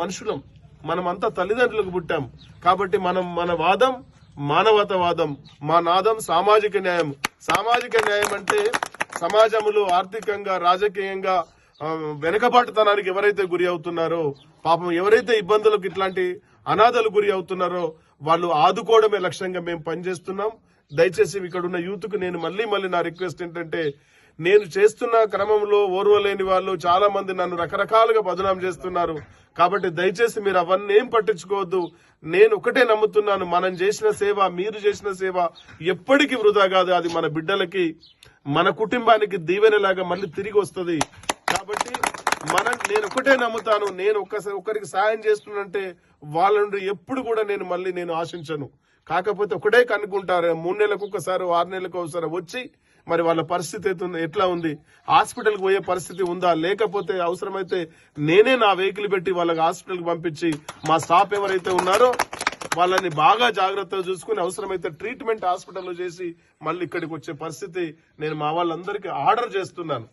మనుషులం. మనమంతా తల్లిదండ్రులకు పుట్టాం. కాబట్టి మనం మన వాదం మానవతవాదం. మా నాదం సామాజిక న్యాయం. సామాజిక న్యాయం అంటే సమాజంలో ఆర్థికంగా రాజకీయంగా ఆ, వెనుకబాటుతనానికి ఎవరైతే గురి అవుతున్నారో పాపం ఎవరైతే ఇబ్బందులకు ఇట్లాంటి అనాథలు గురి అవుతున్నారో వాళ్ళు ఆదుకోవడమే లక్ష్యంగా మేము పనిచేస్తున్నాం. దయచేసి ఇక్కడ ఉన్న యూత్కు నేను మళ్ళీ మళ్ళీ నా రిక్వెస్ట్ ఏంటంటే నేను చేస్తున్న క్రమంలో ఓర్వలేని వాళ్ళు చాలా మంది నన్ను రకరకాలుగా బదనాం చేస్తున్నారు. కాబట్టి దయచేసి మీరు అవన్నీ ఏం పట్టించుకోవద్దు. నేను ఒకటే నమ్ముతున్నాను మనం చేసిన సేవ మీరు చేసిన సేవ ఎప్పటికీ వృధా కాదు. అది మన బిడ్డలకి మన కుటుంబానికి దీవెనలాగా మళ్ళీ తిరిగి వస్తుంది. కాబట్టి మనం నేను ఒకటే నమ్ముతాను. నేను ఒక్కసారి ఒకరికి సాయం చేస్తున్నంటే వాళ్ళ నుండి ఎప్పుడు కూడా నేను మళ్ళీ నేను ఆశించను. కాకపోతే ఒకటే కనుక్కుంటారు. మూడు నెలలకు ఒకసారి ఆరు నెలలకు ఒకసారి వచ్చి మరి వాళ్ళ పరిస్థితి ఎట్లా ఉంది? హాస్పిటల్కి పోయే పరిస్థితి ఉందా? లేకపోతే అవసరమైతే నేనే నా వెహికల్ పెట్టి వాళ్ళకి హాస్పిటల్కి పంపించి మా స్టాఫ్ ఎవరైతే ఉన్నారో వాళ్ళని బాగా జాగ్రత్తగా చూసుకుని అవసరమైతే ట్రీట్మెంట్ హాస్పిటల్లో చేసి మళ్ళీ ఇక్కడికి వచ్చే పరిస్థితి నేను మా వాళ్ళందరికీ ఆర్డర్ చేస్తున్నాను.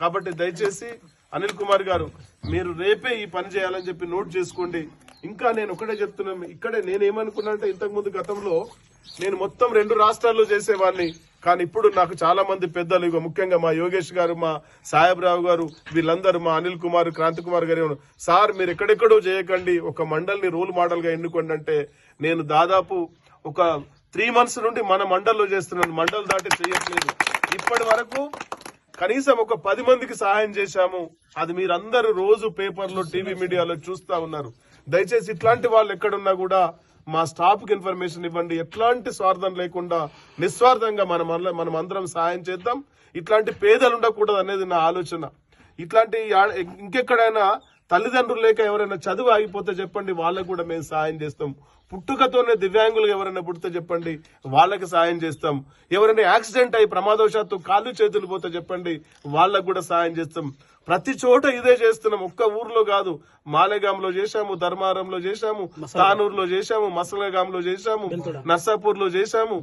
కాబట్టి దయచేసి అనిల్ కుమార్ గారు మీరు రేపే ఈ పని చేయాలని చెప్పి నోట్ చేసుకోండి. ఇంకా నేను ఒకటే చెప్తున్నాను ఇక్కడే నేను ఏమనుకున్నా అంటే ఇంతకుముందు గతంలో నేను మొత్తం రెండు రాష్ట్రాల్లో చేసేవాడిని. కానీ ఇప్పుడు నాకు చాలా మంది పెద్దలు ఇగో ముఖ్యంగా మా యోగేష్ గారు మా సాహెబ్రావు గారు వీళ్ళందరూ మా అనిల్ కుమార్ క్రాంతి కుమార్ గారు సార్ మీరు ఎక్కడెక్కడో చేయకండి. ఒక మండల్ని రోల్ మోడల్గా ఎన్నుకోండి అంటే నేను దాదాపు ఒక త్రీ మంత్స్ నుండి మన మండల్లో చేస్తున్నాను. మండల్ దాటి చేయట్లేదు. ఇప్పటి వరకు కనీసం ఒక పది మందికి సహాయం చేశాము. అది మీరందరూ రోజు పేపర్లో టీవీ మీడియాలో చూస్తా ఉన్నారు. దయచేసి ఇట్లాంటి వాళ్ళు ఎక్కడున్నా కూడా మా స్టాఫ్కి ఇన్ఫర్మేషన్ ఇవ్వండి. ఎట్లాంటి స్వార్థం లేకుండా నిస్వార్థంగా మనం మనం అందరం సహాయం చేద్దాం. ఇట్లాంటి పేదలు ఉండకూడదు అనేది నా ఆలోచన. ఇట్లాంటి ఇంకెక్కడైనా తల్లిదండ్రులు లేక ఎవరైనా చదువు ఆగిపోతే చెప్పండి వాళ్ళకు కూడా మేము సహాయం చేస్తాం. పుట్టుకతోనే దివ్యాంగులు ఎవరైనా పుడితే చెప్పండి వాళ్ళకి సాయం చేస్తాం. ఎవరైనా యాక్సిడెంట్ అయి ప్రమాదవశాత్తు కాళ్ళు చేతులు పోతే చెప్పండి వాళ్ళకు కూడా సాయం చేస్తాం. ప్రతి చోట ఇదే చేస్తున్నాం. ఒక్క ఊర్లో కాదు. మాలేగాంలో చేశాము ధర్మారంలో చేశాము తానూరులో చేశాము మసలగాంలో చేశాము నర్సాపూర్లో చేశాము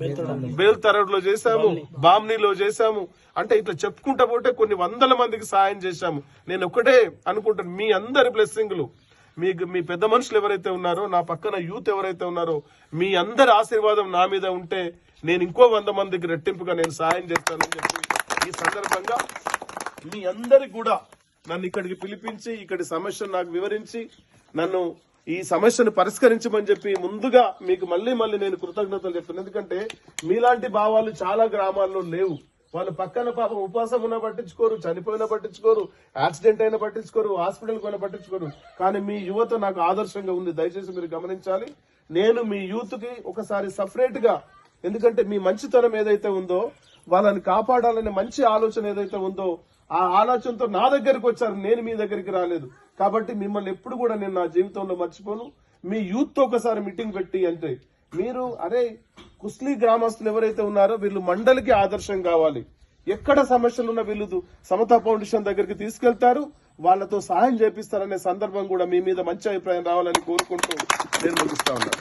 బేల్తరడ్లో చేశాము బామ్నీలో చేశాము. అంటే ఇట్లా చెప్పుకుంటా పోతే కొన్ని వందల మందికి సాయం చేశాము. నేను ఒకటే అనుకుంటాను మీ అందరి బ్లెస్సింగ్లు మీ మీ పెద్ద మనుషులు ఎవరైతే ఉన్నారో నా పక్కన యూత్ ఎవరైతే ఉన్నారో మీ అందరి ఆశీర్వాదం నా మీద ఉంటే నేను ఇంకో వంద మందికి రెట్టింపుగా నేను సహాయం చేస్తానని చెప్పి ఈ సందర్భంగా మీ అందరికి కూడా నన్ను ఇక్కడికి పిలిపించి ఇక్కడి సమస్యను నాకు వివరించి నన్ను ఈ సమస్యను పరిష్కరించమని చెప్పి ముందుగా మీకు మళ్ళీ మళ్ళీ నేను కృతజ్ఞతలు చెప్తున్నాను ఎందుకంటే మీలాంటి భావాలు చాలా గ్రామాల్లో లేవు. వాళ్ళ పక్కన పాపం ఉపవాసం ఉన్న పట్టించుకోరు చనిపోయినా పట్టించుకోరు యాక్సిడెంట్ అయినా పట్టించుకోరు హాస్పిటల్ పోయినా పట్టించుకోరు. కానీ మీ యువత నాకు ఆదర్శంగా ఉంది. దయచేసి మీరు గమనించాలి. నేను మీ యూత్కి ఒకసారి సపరేట్గా ఎందుకంటే మీ మంచితనం ఏదైతే ఉందో వాళ్ళని కాపాడాలనే మంచి ఆలోచన ఏదైతే ఉందో ఆ ఆలోచనతో నా దగ్గరికి వచ్చారు. నేను మీ దగ్గరికి రాలేదు. కాబట్టి మిమ్మల్ని ఎప్పుడు కూడా నేను నా జీవితంలో మర్చిపోను. మీ యూత్తో ఒకసారి మీటింగ్ పెట్టి అంటే మీరు అరే కుస్లీ గ్రామస్తులు ఎవరైతే ఉన్నారో వీళ్ళు మండలికి ఆదర్శం కావాలి. ఎక్కడ సమస్యలు ఉన్న వీళ్ళు సమతా ఫౌండేషన్ దగ్గరికి తీసుకెళ్తారు. వాళ్ళతో సహాయం చేపిస్తారనే సందర్భం కూడా మీ మీద మంచి అభిప్రాయం రావాలని కోరుకుంటూ నేను ముగిస్తా ఉన్నాను.